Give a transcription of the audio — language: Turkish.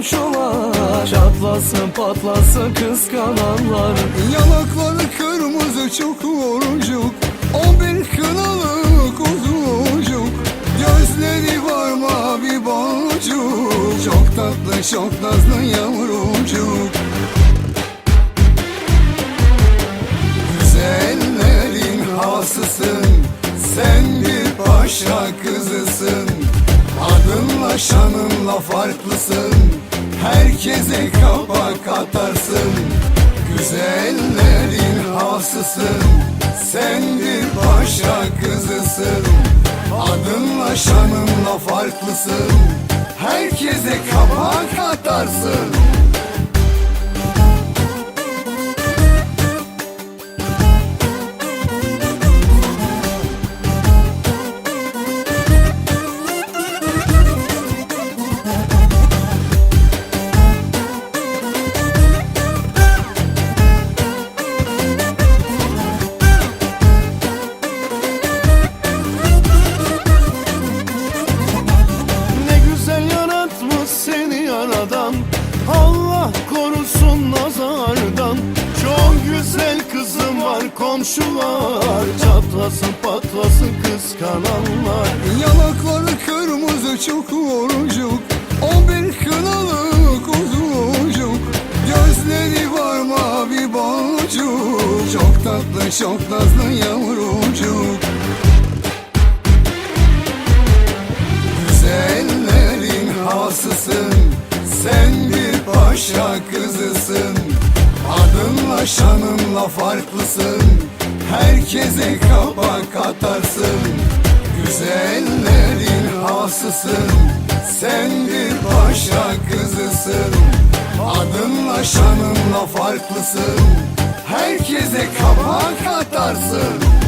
komşular. Çatlasın patlasın kıskananlar. Yanakları kırmızı çok orucuk O bir kınalı kuzucuk Gözleri var mavi boncuk. Çok tatlı çok nazlı yavrucuk. Güzellerin hasısın Sen bir paşa kızısın Adınla şanınla farklısın. Herkese kapak atarsın Güzellerin hasısın Sen bir paşa kızısın. Adınla şanınla farklısın. Herkese kapak atarsın nazardan Çok güzel kızım var komşular. Çatlasın patlasın kıskananlar. Yanakları kırmızı çok orucuk O bir kınalı kuzucuk Gözleri var mavi boncuk. Çok tatlı çok nazlı yavrucuk paşa kızısın Adınla şanınla farklısın. Herkese kapak atarsın Güzellerin hasısın. Sen bir paşa kızısın Adınla şanınla farklısın. Herkese kapak atarsın